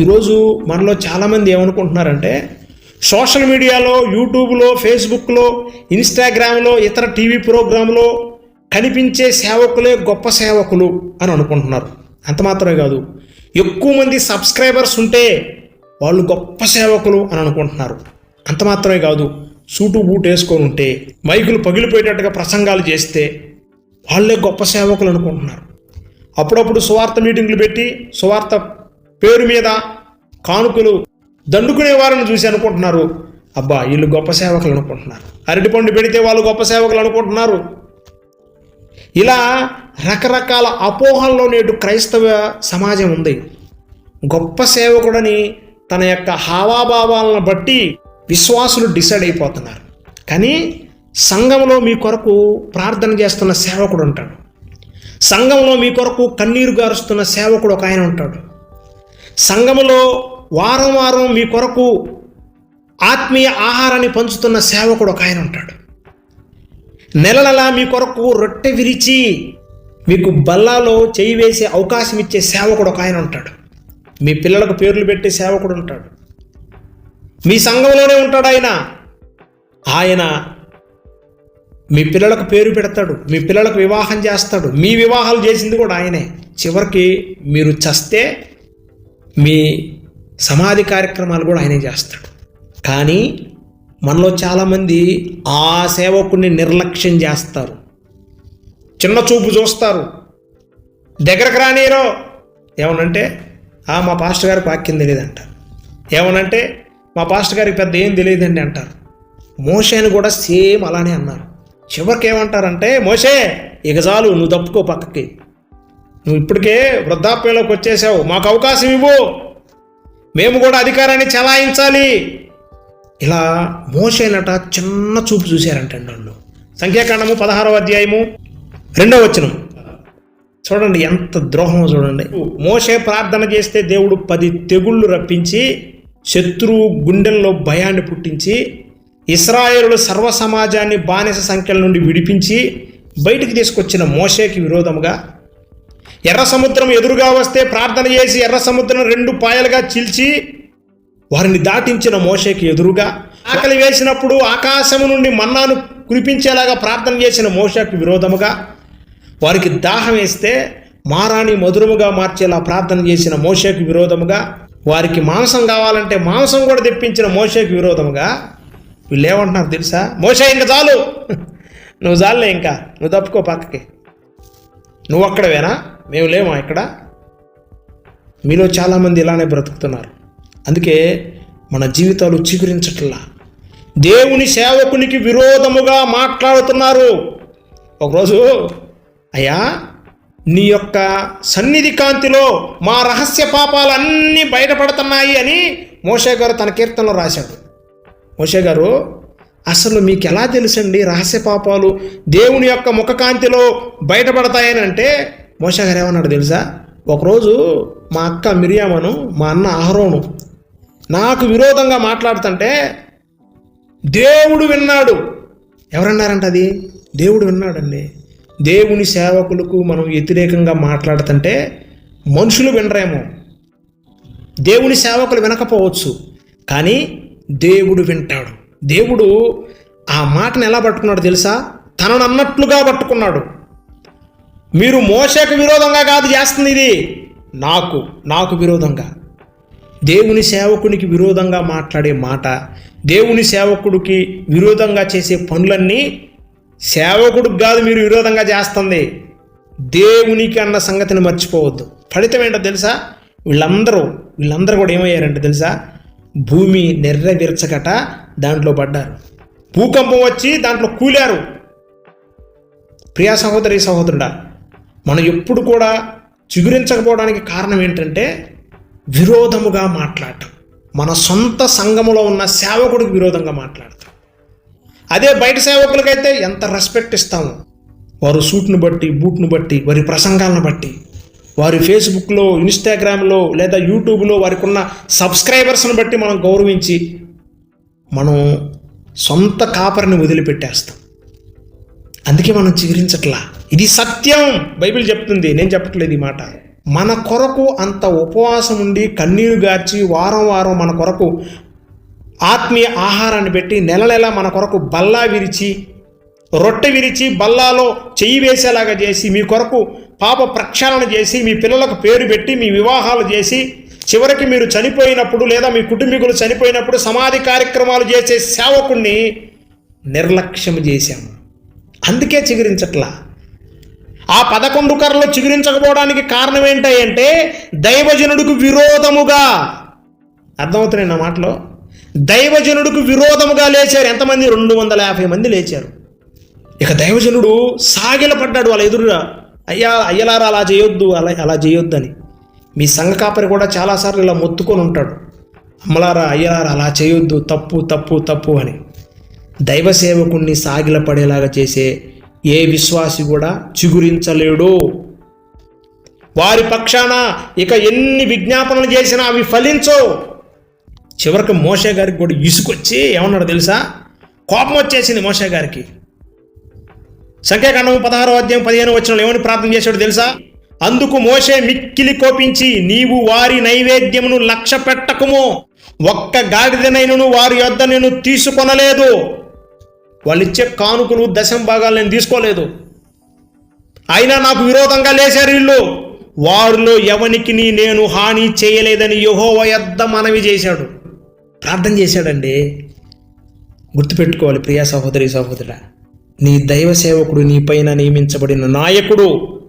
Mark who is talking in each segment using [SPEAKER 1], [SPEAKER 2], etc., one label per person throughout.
[SPEAKER 1] ఈరోజు మనలో చాలామంది ఏమనుకుంటున్నారంటే సోషల్ మీడియాలో యూట్యూబ్లో ఫేస్బుక్లో ఇన్స్టాగ్రామ్లో ఇతర టీవీ ప్రోగ్రాంలో కనిపించే సేవకులే గొప్ప సేవకులు అని అనుకుంటున్నారు. అంత మాత్రమే కాదు ఎక్కువ మంది సబ్స్క్రైబర్స్ ఉంటే వాళ్ళు గొప్ప సేవకులు అని అనుకుంటున్నారు. అంత మాత్రమే కాదు సూటు బూట్ వేసుకొని ఉంటే మైకులు పగిలిపోయేటట్టుగా ప్రసంగాలు చేస్తే వాళ్ళే గొప్ప సేవకులు అనుకుంటున్నారు. అప్పుడప్పుడు సువార్త మీటింగ్లు పెట్టి సువార్త పేరు మీద కానుకలు దండుకునే వారిని చూసి అనుకుంటున్నారు. అబ్బా వీళ్ళు గొప్ప సేవకులు అనుకుంటున్నారు. అరటిపండు పెడితే వాళ్ళు గొప్ప సేవకులు అనుకుంటున్నారు. ఇలా రకరకాల అపోహల్లో నేడు క్రైస్తవ సమాజం ఉంది. గొప్ప సేవకుడని తన యొక్క హావాభావాలను బట్టి విశ్వాసులు డిసైడ్ అయిపోతున్నారు. కానీ సంఘంలో మీ కొరకు ప్రార్థన చేస్తున్న సేవకుడు ఉంటాడు. సంఘంలో మీ కొరకు కన్నీరు గారుస్తున్న సేవకుడు ఒక ఆయన ఉంటాడు. సంఘములో వారం వారం మీ కొరకు ఆత్మీయ ఆహారాన్ని పంచుతున్న సేవకుడు ఒక ఆయన ఉంటాడు. నెల నెల మీ కొరకు రొట్టె విరిచి మీకు బల్లాలో చేయి వేసే అవకాశం ఇచ్చే సేవకుడు ఒక ఆయన ఉంటాడు. మీ పిల్లలకు పేర్లు పెట్టే సేవకుడు ఉంటాడు. మీ సంఘంలోనే ఉంటాడు ఆయన. ఆయన మీ పిల్లలకు పేరు పెడతాడు. మీ పిల్లలకు వివాహం చేస్తాడు. మీ వివాహాలు చేసింది కూడా ఆయనే. చివరికి మీరు చస్తే మీ సమాధి కార్యక్రమాలు కూడా ఆయనే చేస్తాడు. కానీ మనలో చాలామంది ఆ సేవకుని నిర్లక్ష్యం చేస్తారు. చిన్న చూపు చూస్తారు. దగ్గరకు రానీరో ఏమనంటే "ఆ, మా పాస్టర్ గారికి వాక్యం తెలియదంట. ఏమనంటే మా పాస్టర్ గారికి పెద్ద ఏం తెలియదండి అంటారు. మోషేని కూడా సేమ్ అలానే అన్నారు. చివరికి ఏమంటారంటే మోషే ఇక చాలు నువ్వు తప్పుకో పక్కకి. నువ్వు ఇప్పటికే వృద్ధాప్యంలోకి వచ్చేసావు. మాకు అవకాశం ఇవ్వు. మేము కూడా అధికారాన్ని చలాయించాలి. ఇలా మోసేనట చిన్న చూపు చూశారంటండి వాళ్ళు సంఖ్యాకాండము పదహారవ అధ్యాయము రెండవ వచనం. చూడండి ఎంత ద్రోహమో చూడండి. మోసే ప్రార్థన చేస్తే దేవుడు పది తెగుళ్ళు రప్పించి శత్రువు గుండెల్లో భయాన్ని పుట్టించి ఇస్రాయేలు సర్వ సమాజాన్ని బానిస సంఖ్యల నుండి విడిపించి బయటికి తీసుకొచ్చిన మోషేకి విరోధముగా ఎర్ర సముద్రం ఎదురుగా వస్తే ప్రార్థన చేసి ఎర్ర సముద్రం రెండు పాయలుగా చీల్చి వారిని దాటించిన మోషేకి ఎదురుగా ఆకలి వేసినప్పుడు ఆకాశము నుండి మన్నాను కురిపించేలాగా ప్రార్థన చేసిన మోషకు విరోధముగా వారికి దాహం వేస్తే మారాని మధురముగా మార్చేలా ప్రార్థన చేసిన మోషకు విరోధముగా వారికి మాంసం కావాలంటే మాంసం కూడా తెప్పించిన మోషకు విరోధముగా వీళ్ళు ఏమంటున్నారు తెలుసా? మోష ఇంకా చాలు. నువ్వు చాలులే ఇంకా. నువ్వు తప్పుకో పక్కకి. నువ్వు అక్కడవేనా మేము లేమా ఇక్కడ? మీలో చాలామంది ఇలానే బ్రతుకుతున్నారు. అందుకే మన జీవితాలు చిగురించట్లా. దేవుని సేవకునికి విరోధముగా మాట్లాడుతున్నారు. ఒకరోజు అయ్యా నీ యొక్క సన్నిధి కాంతిలో మా రహస్య పాపాలన్నీ బయటపడుతున్నాయి అని మోషే గారు తన కీర్తనలో రాశాడు. మోషే గారు అసలు మీకు ఎలా తెలుసండి? రహస్య పాపాలు దేవుని యొక్క ముఖకాంతిలో బయటపడతాయని అంటే మోషా గారు ఏమన్నాడు తెలుసా? ఒకరోజు మా అక్క మిరియామను మా అన్న అహరోను నాకు విరోధంగా మాట్లాడుతుంటే దేవుడు విన్నాడు. ఎవరన్నారంట అది? దేవుడు విన్నాడండి. దేవుని సేవకులకు మనం వ్యతిరేకంగా మాట్లాడుతుంటే మనుషులు వినరేమో. దేవుని సేవకులు వినకపోవచ్చు. కానీ దేవుడు వింటాడు. దేవుడు ఆ మాటను ఎలా పట్టుకున్నాడు తెలుసా? తనను అన్నట్లుగా పట్టుకున్నాడు. మీరు మోసకు విరోధంగా కాదు చేస్తుంది ఇది. నాకు నాకు విరోధంగా. దేవుని సేవకునికి విరోధంగా మాట్లాడే మాట దేవుని సేవకుడికి విరోధంగా చేసే పనులన్నీ సేవకుడికి కాదు మీరు విరోధంగా చేస్తుంది. దేవునికి అన్న సంగతిని మర్చిపోవద్దు. ఫలితం ఏంటో తెలుసా? వీళ్ళందరూ వీళ్ళందరూ కూడా ఏమయ్యారంటే తెలుసా? భూమి నెర్రవిరచకట దాంట్లో పడ్డారు. భూకంపం వచ్చి దాంట్లో కూలారు. ప్రియా సహోదరి సహోదరుడా మనం ఎప్పుడు కూడా చిగురించకపోవడానికి కారణం ఏంటంటే విరోధముగా మాట్లాడటం. మన సొంత సంఘములో ఉన్న సేవకుడికి విరోధంగా మాట్లాడతాం అదే బయట సేవకులకైతే ఎంత రెస్పెక్ట్ ఇస్తాము. వారు సూట్ను బట్టి బూట్ను బట్టి వారి ప్రసంగాలను బట్టి వారి ఫేస్బుక్లో ఇన్స్టాగ్రామ్లో లేదా యూట్యూబ్లో వారికి ఉన్న సబ్స్క్రైబర్స్ని బట్టి మనం గౌరవించి మనం సొంత కాపరిని వదిలిపెట్టేస్తాం. అందుకే మనం చిగురించట్లా. ఇది సత్యం. బైబిల్ చెప్తుంది. నేను చెప్పట్లేదు ఈ మాట. మన కొరకు అంత ఉపవాసం ఉండి కన్నీరు గార్చి వారం వారం మన కొరకు ఆత్మీయ ఆహారాన్ని పెట్టి నెల నెల మన కొరకు బల్లా విరిచి రొట్టె విరిచి బల్లాలో చెయ్యి వేసేలాగా చేసి మీ కొరకు పాప ప్రక్షాళన చేసి మీ పిల్లలకు పేరు పెట్టి మీ వివాహాలు చేసి చివరికి మీరు చనిపోయినప్పుడు లేదా మీ కుటుంబీకులు చనిపోయినప్పుడు సమాధి కార్యక్రమాలు చేసే సేవకుణ్ణి నిర్లక్ష్యం చేశాము. అందుకే చిగురించట్లా. ఆ పదకొండు కర్రలు చిగురించకపోవడానికి కారణం ఏంటంటే దైవజనుడికి విరోధముగా అర్థమవుతున్నాయి నా మాటలో? దైవజనుడికి విరోధముగా లేచారు ఎంతమంది? రెండు వందల యాభై మంది లేచారు. ఇక దైవజనుడు సాగిలపడ్డాడు వాళ్ళ ఎదురుగా అయ్యా అయ్యలారా అలా చేయొద్దు అలా అలా చేయొద్దు అని మీ సంఘ కాపరి కూడా చాలాసార్లు ఇలా మొత్తుకొని ఉంటాడు. అమ్మలారా అయ్యలారా అలా చేయొద్దు తప్పు తప్పు తప్పు అని. దైవ సేవకుణ్ణి సాగిలపడేలాగా చేసే ఏ విశ్వాసి కూడా చిగురించలేడు. వారి పక్షాన ఇక ఎన్ని విజ్ఞాపనలు చేసినా అవి ఫలించవు చివరికి మోషే గారికి కూడా ఇసుకొచ్చి ఏమన్నాడు తెలుసా? కోపం వచ్చేసింది మోషే గారికి. సంఖ్యాకాండం పదహారో అధ్యాయం పదిహేను వచ్చిన ఏమని ప్రార్థన చేశాడు తెలుసా? అందుకు మోషే మిక్కిలి కోపించి నీవు వారి నైవేద్యమును లక్ష్య పెట్టకుము. ఒక్క గాడిదనైనను వారి యొద్ద నేను తీసుకొనలేదు. వాళ్ళిచ్చే కానుకలు దశం భాగాలు నేను తీసుకోలేదు. అయినా నాకు విరోధంగా లేచారు వీళ్ళు. వారిలో ఎవనికి నేను హాని చేయలేదని యహోవ యొద్ద మనవి చేశాడు. ప్రార్థన చేశాడండి. గుర్తుపెట్టుకోవాలి ప్రియా సహోదరి సహోదరా నీ దైవ సేవకుడు నీ పైన నియమించబడిన నాయకుడు.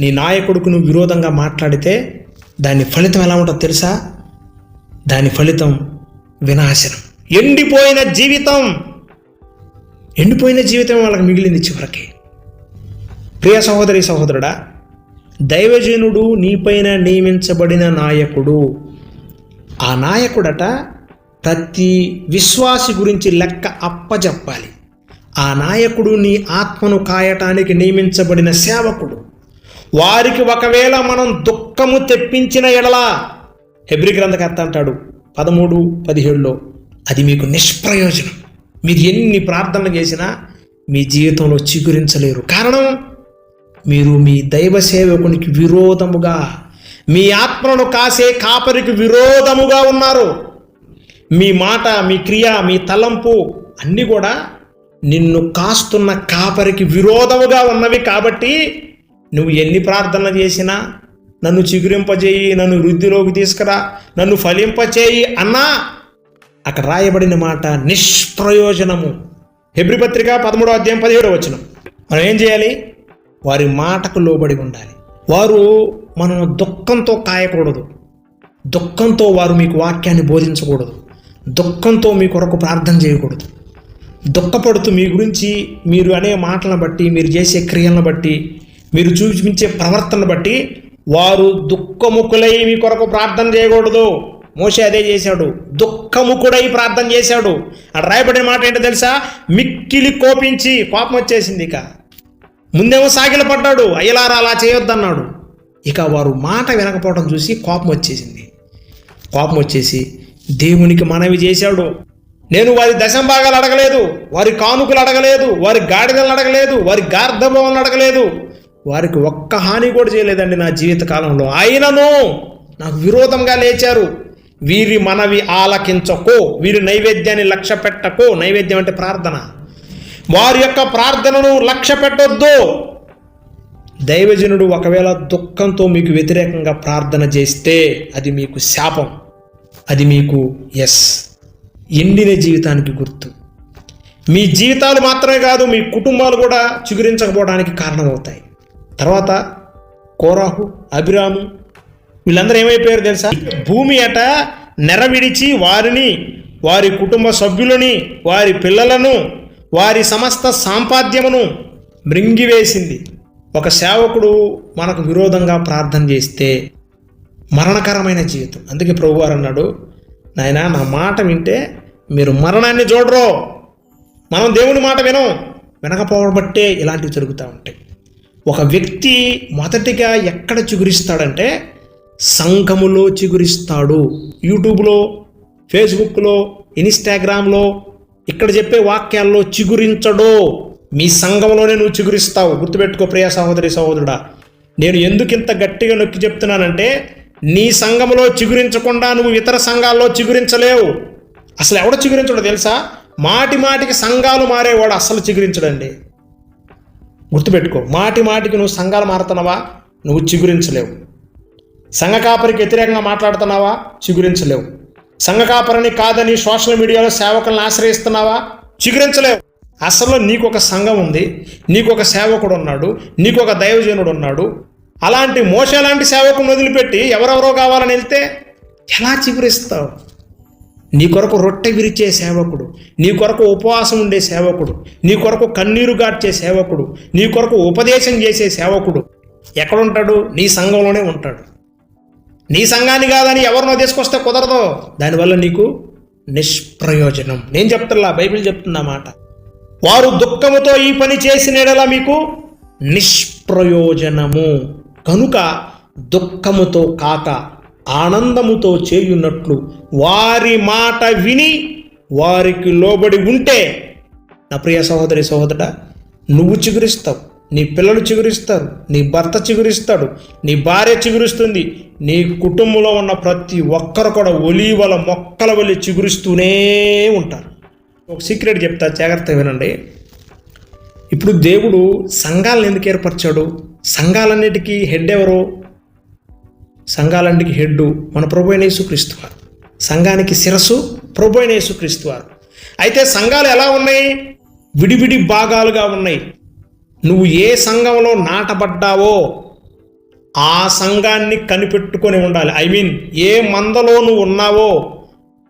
[SPEAKER 1] నీ నాయకుడికి నువ్వు విరోధంగా మాట్లాడితే దాని ఫలితం ఎలా ఉంటుందో తెలుసా? దాని ఫలితం వినాశనం. ఎండిపోయిన జీవితం. ఎండిపోయిన జీవితం వాళ్ళకి మిగిలింది చివరికి. ప్రియ సహోదరి సహోదరుడా దైవజనుడు నీపైన నియమించబడిన నాయకుడు. ఆ నాయకుడట ప్రతి విశ్వాసి గురించి లెక్క అప్పజెప్పాలి. ఆ నాయకుడు నీ ఆత్మను కాయటానికి నియమించబడిన సేవకుడు. వారికి ఒకవేళ మనం దుఃఖము తెప్పించిన ఎడలా హెబ్రి గ్రంథకర్త అంటాడు పదమూడు పదిహేడులో అది మీకు నిష్ప్రయోజనం. మీరు ఎన్ని ప్రార్థనలు చేసినా మీ జీవితంలో చిగురించలేరు. కారణం మీరు మీ దైవ సేవకునికి విరోధముగా మీ ఆత్మను కాసే కాపరికి విరోధముగా ఉన్నారు. మీ మాట మీ క్రియ మీ తలంపు అన్నీ కూడా నిన్ను కాస్తున్న కాపరికి విరోధముగా ఉన్నవి కాబట్టి నువ్వు ఎన్ని ప్రార్థనలు చేసినా నన్ను చిగురింపజేయి నన్ను వృద్ధిలోకి తీసుకురా నన్ను ఫలింపచేయి అన్నా అక్కడ రాయబడిన మాట నిష్ప్రయోజనము. హెబ్రి పత్రిక పదమూడో అధ్యాయం పదిహేడో వచ్చిన మనం ఏం చేయాలి? వారి మాటకు లోబడి ఉండాలి. వారు మనం దుఃఖంతో కాయకూడదు. దుఃఖంతో వారు మీకు వాక్యాన్ని బోధించకూడదు. దుఃఖంతో మీ కొరకు ప్రార్థన చేయకూడదు. దుఃఖపడుతూ మీ గురించి మీరు అనే మాటలను బట్టి మీరు చేసే క్రియలను బట్టి మీరు చూపించే ప్రవర్తన బట్టి వారు దుఃఖముఖులై మీ కొరకు ప్రార్థన చేయకూడదు. మోషే అదే చేశాడు. దుఃఖముఖుడై ప్రార్థన చేశాడు. అక్కడ రాయబడిన మాట ఏంటో తెలుసా? మిక్కిలి కోపించి కోపం వచ్చేసింది ఇక. ముందేమో సాగిలపడ్డాడు అయ్యలారా అలా చేయొద్దన్నాడు. ఇక వారు మాట వినకపోవడం చూసి కోపం వచ్చేసింది. కోపం వచ్చేసి దేవునికి మనవి చేశాడు. నేను వారి దశంభాగాలు అడగలేదు. వారి కానుకలు అడగలేదు. వారి గాడిదలను అడగలేదు. వారి గార్ధభవన్లు అడగలేదు. వారికి ఒక్క హాని కూడా చేయలేదండి నా జీవిత కాలంలో. అయినను నాకు విరోధంగా లేచారు. వీరి మనవి ఆలకించకో. వీరి నైవేద్యాన్ని లక్ష్య పెట్టకో. నైవేద్యం అంటే ప్రార్థన. వారి యొక్క ప్రార్థనను లక్ష్య పెట్టొద్దు. దైవజనుడు ఒకవేళ దుఃఖంతో మీకు వ్యతిరేకంగా ప్రార్థన చేస్తే అది మీకు శాపం. అది మీకు ఎస్. ఎండిన జీవితానికి గుర్తు. మీ జీవితాలు మాత్రమే కాదు మీ కుటుంబాలు కూడా చిగురించకపోవడానికి కారణమవుతాయి. తర్వాత కోరాహు అభిరాము వీళ్ళందరూ ఏమైపోయారు తెలుసా? భూమి అట నెరవిడిచి వారిని వారి కుటుంబ సభ్యులని వారి పిల్లలను వారి సమస్త సాంపాద్యమును మృంగివేసింది. ఒక సేవకుడు మనకు విరోధంగా ప్రార్థన చేస్తే మరణకరమైన జీవితం. అందుకే ప్రభువారు అన్నాడు నాయన నా మాట వింటే మీరు మరణాన్ని చూడరు. మనం దేవుని మాట వినం వినకపోవడం బట్టే ఇలాంటివి జరుగుతూ ఉంటాయి. ఒక వ్యక్తి మొదటిగా ఎక్కడ చిగురిస్తాడంటే సంఘములో చిగురిస్తాడు. యూట్యూబ్లో ఫేస్బుక్లో ఇన్స్టాగ్రామ్లో ఇక్కడ చెప్పే వాక్యాల్లో చిగురించడు. మీ సంఘంలోనే నువ్వు చిగురిస్తావు. గుర్తుపెట్టుకో ప్రియా సహోదరి సహోదరుడా. నేను ఎందుకు ఇంత గట్టిగా నొక్కి చెప్తున్నానంటే నీ సంఘంలో చిగురించకుండా నువ్వు ఇతర సంఘాల్లో చిగురించలేవు. అసలు ఎవడ చిగురించడో తెలుసా? మాటి మాటికి సంఘాలు మారేవాడు అసలు చిగురించడండి. గుర్తుపెట్టుకో. మాటి మాటికి నువ్వు సంఘాలు మారుతున్నావా? నువ్వు చిగురించలేవు. సంఘ కాపరికి వ్యతిరేకంగా మాట్లాడుతున్నావా? చిగురించలేవు. సంఘ కాపరిని కాదని సోషల్ మీడియాలో సేవకులను ఆశ్రయిస్తున్నావా? చిగురించలేవు. అసలు నీకు ఒక సంఘం ఉంది నీకు ఒక సేవకుడు ఉన్నాడు నీకు ఒక దైవజనుడు ఉన్నాడు. అలాంటి మోస లాంటి సేవకుని వదిలిపెట్టి ఎవరెవరో కావాలని వెళ్తే ఎలా చిగురిస్తావు? నీ కొరకు రొట్టె విరిచే సేవకుడు నీ కొరకు ఉపవాసం ఉండే సేవకుడు నీ కొరకు కన్నీరు గాడ్చే సేవకుడు నీ కొరకు ఉపదేశం చేసే సేవకుడు ఎక్కడుంటాడు? నీ సంఘంలోనే ఉంటాడు. నీ సంఘాన్ని కాదని ఎవరినో తీసుకొస్తే కుదరదు. దానివల్ల నీకు నిష్ప్రయోజనం. నేను చెప్తున్నా బైబిల్ చెప్తున్నా మాట. వారు దుఃఖముతో ఈ పని చేసిన యెడల మీకు నిష్ప్రయోజనము. కనుక దుఃఖముతో కాక ఆనందముతో చేయున్నట్లు వారి మాట విని వారికి లోబడి ఉంటే నా ప్రియ సహోదరి సహోదరుడా నువ్వు చిగురిస్తావు నీ పిల్లలు చిగురిస్తారు నీ భర్త చిగురిస్తాడు నీ భార్య చిగురిస్తుంది నీ కుటుంబంలో ఉన్న ప్రతి ఒక్కరు కూడా ఒలీవల మొక్కల వల్లి చిగురిస్తూనే ఉంటారు. ఒక సీక్రెట్ చెప్తా జాగ్రత్తగా వినండి. ఇప్పుడు దేవుడు సంఘాలను ఎందుకు ఏర్పరిచాడు? సంఘాలన్నిటికీ హెడ్ ఎవరు? సంఘాలంటికి హెడ్ మన ప్రభు అయిన యేసుక్రీస్తు వారు. సంఘానికి శిరస్సు ప్రభు అయిన యేసుక్రీస్తు వారు. అయితే సంఘాలు ఎలా ఉన్నాయి? విడివిడి భాగాలుగా ఉన్నాయి. నువ్వు ఏ సంఘంలో నాటబడ్డావో ఆ సంఘాన్ని కనిపెట్టుకొని ఉండాలి. ఐ మీన్ ఏ మందలో నువ్వు ఉన్నావో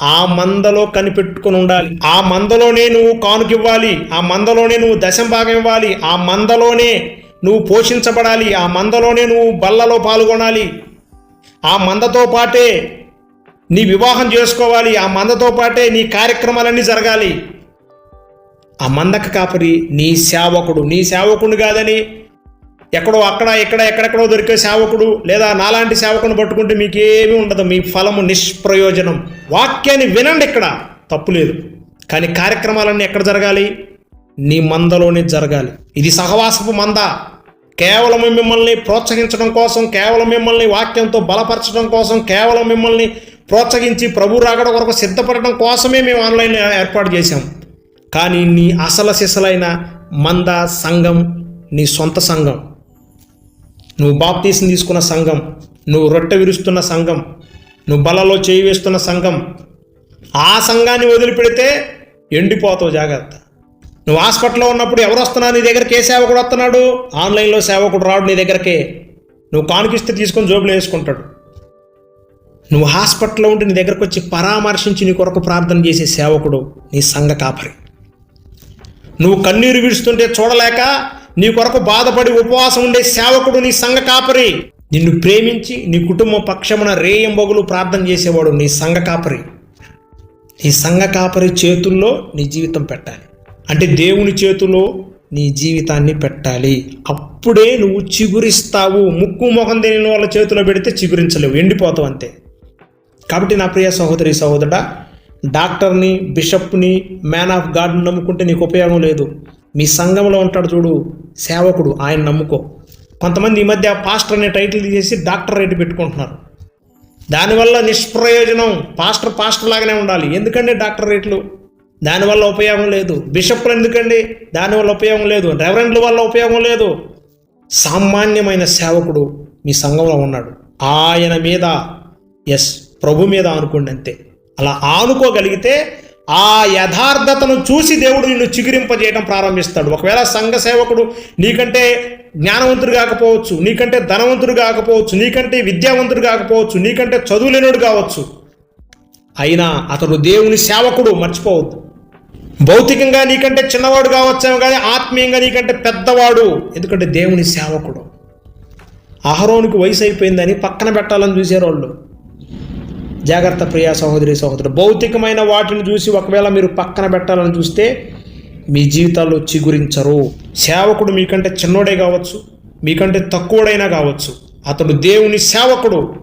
[SPEAKER 1] ఆ మందలో కనిపెట్టుకొని ఉండాలి. ఆ మందలోనే నువ్వు కానుకివ్వాలి. ఆ మందలోనే నువ్వు దశం భాగం ఇవ్వాలి. ఆ మందలోనే నువ్వు పోషించబడాలి. ఆ మందలోనే నువ్వు బల్లలో పాల్గొనాలి. ఆ మందతో పాటే నీ వివాహం చేసుకోవాలి ఆ మందతో పాటే నీ కార్యక్రమాలన్నీ జరగాలి. ఆ మందక కాపరి నీ సేవకుడు. నీ సేవకుడు కాదని ఎక్కడో అక్కడ ఎక్కడ ఎక్కడెక్కడో దొరికే సేవకుడు లేదా నాలాంటి సేవకుని పట్టుకుంటే మీకేమీ ఉండదు. మీ ఫలము నిష్ప్రయోజనం. వాక్యాన్ని వినండి ఇక్కడ. తప్పు లేదు. కానీ కార్యక్రమాలన్నీ ఎక్కడ జరగాలి? నీ మందలోనే జరగాలి. ఇది సహవాసపు మంద. కేవలం మిమ్మల్ని ప్రోత్సహించడం కోసం కేవలం మిమ్మల్ని వాక్యంతో బలపరచడం కోసం కేవలం మిమ్మల్ని ప్రోత్సహించి ప్రభు రాగడ కొరకు సిద్ధపడడం కోసమే మేము ఆన్లైన్ ఏర్పాటు చేశాం. కానీ నీ అసలు సిసలైన మంద సంఘం నీ సొంత సంఘం నువ్వు బాప్తీసం తీసుకున్న సంఘం నువ్వు రొట్టె విరుస్తున్న సంఘం నువ్వు బలలో చేయి వేస్తున్న సంఘం ఆ సంఘాన్ని వదిలిపెడితే ఎండిపోతావు జాగ్రత్త. నువ్వు హాస్పిటల్లో ఉన్నప్పుడు ఎవరు వస్తున్నా నీ దగ్గరికి ఏ సేవకుడు వస్తున్నాడు? ఆన్లైన్లో సేవకుడు రాడు నీ దగ్గరకే. నువ్వు కానుకిస్తే తీసుకొని జోబులు వేసుకుంటాడు. నువ్వు హాస్పిటల్లో ఉండి నీ దగ్గరకు వచ్చి పరామర్శించి నీ కొరకు ప్రార్థన చేసే సేవకుడు నీ సంఘ కాపరి. నువ్వు కన్నీరు విడుస్తుంటే చూడలేక నీ కొరకు బాధపడి ఉపవాసం ఉండే సేవకుడు నీ సంఘ కాపరి. నిన్ను ప్రేమించి నీ కుటుంబ పక్షమున రేయంబగులు ప్రార్థన చేసేవాడు నీ సంఘ కాపరి. నీ సంఘ కాపరి చేతుల్లో నీ జీవితం పెట్టాలి. అంటే దేవుని చేతిలో నీ జీవితాన్ని పెట్టాలి. అప్పుడే నువ్వు చిగురిస్తావు. ముక్కు మొహం తెలియని వాళ్ళ చేతిలో పెడితే చిగురించలేవు. ఎండిపోతావు అంతే. కాబట్టి నా ప్రియ సహోదరి సహోదరుడా డాక్టర్ని బిషప్ని మ్యాన్ ఆఫ్ గాడ్ని నమ్ముకుంటే నీకు ఉపయోగం లేదు. మీ సంఘంలో ఉంటాడు చూడు సేవకుడు ఆయన నమ్ముకో. కొంతమంది ఈ మధ్య పాస్టర్ అనే టైటిల్ చేసి డాక్టర్ రేటు పెట్టుకుంటున్నారు. దానివల్ల నిష్ప్రయోజనం. పాస్టర్ పాస్టర్ లాగానే ఉండాలి. ఎందుకంటే డాక్టర్ రేట్లు? దానివల్ల ఉపయోగం లేదు. బిషప్లు ఎందుకండి? దానివల్ల ఉపయోగం లేదు. రెవరెండ్ల వల్ల ఉపయోగం లేదు. సామాన్యమైన సేవకుడు మీ సంఘంలో ఉన్నాడు. ఆయన మీద ఎస్ ప్రభు మీద అనుకోండి అంతే. అలా ఆనుకోగలిగితే ఆ యథార్థతను చూసి దేవుడు నిన్ను చిగురింపజేయడం ప్రారంభిస్తాడు. ఒకవేళ సంఘ సేవకుడు నీకంటే జ్ఞానవంతుడు కాకపోవచ్చు నీకంటే ధనవంతుడు కాకపోవచ్చు నీకంటే విద్యావంతుడు కాకపోవచ్చు నీకంటే చదువులేనుడు కావచ్చు అయినా అతడు దేవుని సేవకుడు మర్చిపోవద్దు. భౌతికంగా నీకంటే చిన్నవాడు కావచ్చేమో కానీ ఆత్మీయంగా నీకంటే పెద్దవాడు. ఎందుకంటే దేవుని సేవకుడు. అహరోనికి వయసు అయిపోయిందని పక్కన పెట్టాలని చూశారు వాళ్ళు జాగ్రత్త ప్రియా సహోదరి సహోదరు భౌతికమైన వాటిని చూసి ఒకవేళ మీరు పక్కన పెట్టాలని చూస్తే మీ జీవితాల్లో చిగురించరు. సేవకుడు మీకంటే చిన్నోడే కావచ్చు మీకంటే తక్కువడైనా కావచ్చు. అతడు దేవుని సేవకుడు.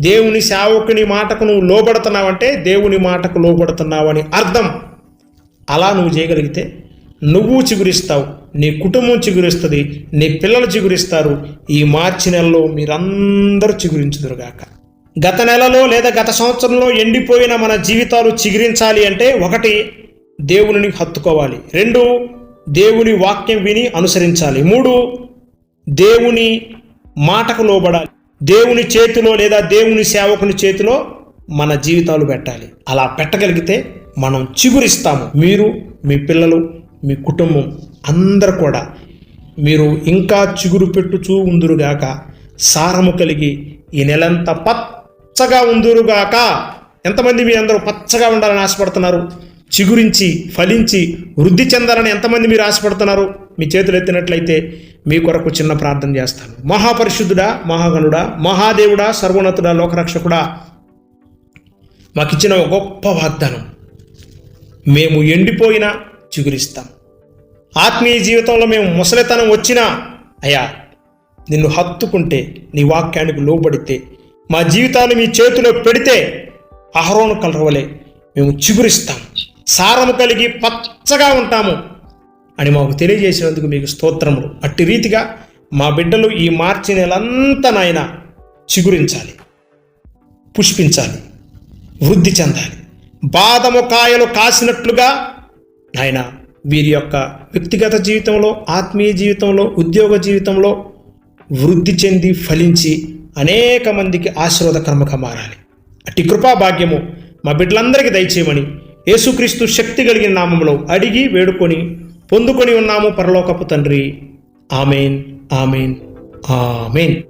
[SPEAKER 1] దేవుని సేవకుని మాటకు నువ్వు లోబడుతున్నావంటే దేవుని మాటకు లోబడుతున్నావని అర్థం. అలా నువ్వు చేయగలిగితే నువ్వు చిగురిస్తావు నీ కుటుంబం చిగురిస్తుంది నీ పిల్లలు చిగురిస్తారు. ఈ మార్చి నెలలో మీరందరూ చిగురించుదురుగాక. గత నెలలో లేదా గత సంవత్సరంలో ఎండిపోయిన మన జీవితాలు చిగురించాలి అంటే ఒకటి దేవుని హత్తుకోవాలి. రెండు దేవుని వాక్యం విని అనుసరించాలి. మూడు దేవుని మాటకు లోబడాలి. దేవుని చేతిలో లేదా దేవుని సేవకుని చేతిలో మన జీవితాలు పెట్టాలి. అలా పెట్టగలిగితే మనం చిగురిస్తాము. మీరు మీ పిల్లలు మీ కుటుంబం అందరు కూడా మీరు ఇంకా చిగురు పెట్టుచూ ఉందురుగాక సారము కలిగి ఈ నెలంతా పచ్చగా ఉందురుగాక ఎంతమంది మీ అందరూ పచ్చగా ఉండాలని ఆశపడుతున్నారు? చిగురించి ఫలించి వృద్ధి చెందాలని ఎంతమంది మీరు ఆశపడుతున్నారు? మీ చేతులు ఎత్తినట్లయితే మీ కొరకు చిన్న ప్రార్థన చేస్తాను. మహాపరిశుద్ధుడా మహాగణుడా మహాదేవుడా సర్వోన్నతుడా లోకరక్షకుడా మాకిచ్చిన ఒక గొప్ప వాగ్దానం. మేము ఎండిపోయినా చిగురిస్తాం. ఆత్మీయ జీవితంలో మేము ముసలితనం వచ్చినా అయ్యా నిన్ను హత్తుకుంటే నీ వాక్యానికి లోబడితే మా జీవితాలు మీ చేతిలో పెడితే అహరోను కలరవలే మేము చిగురిస్తాం. సారము కలిగి పచ్చగా ఉంటాము అని మాకు తెలియజేసినందుకు మీకు స్తోత్రములు. అట్టి రీతిగా మా బిడ్డలు ఈ మార్చి నెలంతా నాయన చిగురించాలి పుష్పించాలి వృద్ధి చెందాలి. బాదము కాయలు కాసినట్లుగా ఆయన వీరి యొక్క వ్యక్తిగత జీవితంలో ఆత్మీయ జీవితంలో ఉద్యోగ జీవితంలో వృద్ధి చెంది ఫలించి అనేక మందికి ఆశీర్వాదకరముగా మారాలి. అట్టి కృపా భాగ్యము మా బిడ్డలందరికీ దయచేయమని యేసుక్రీస్తు శక్తి కలిగిన నామంలో అడిగి వేడుకొని పొందుకొని ఉన్నాము పరలోకపు తండ్రి. Amen amen amen.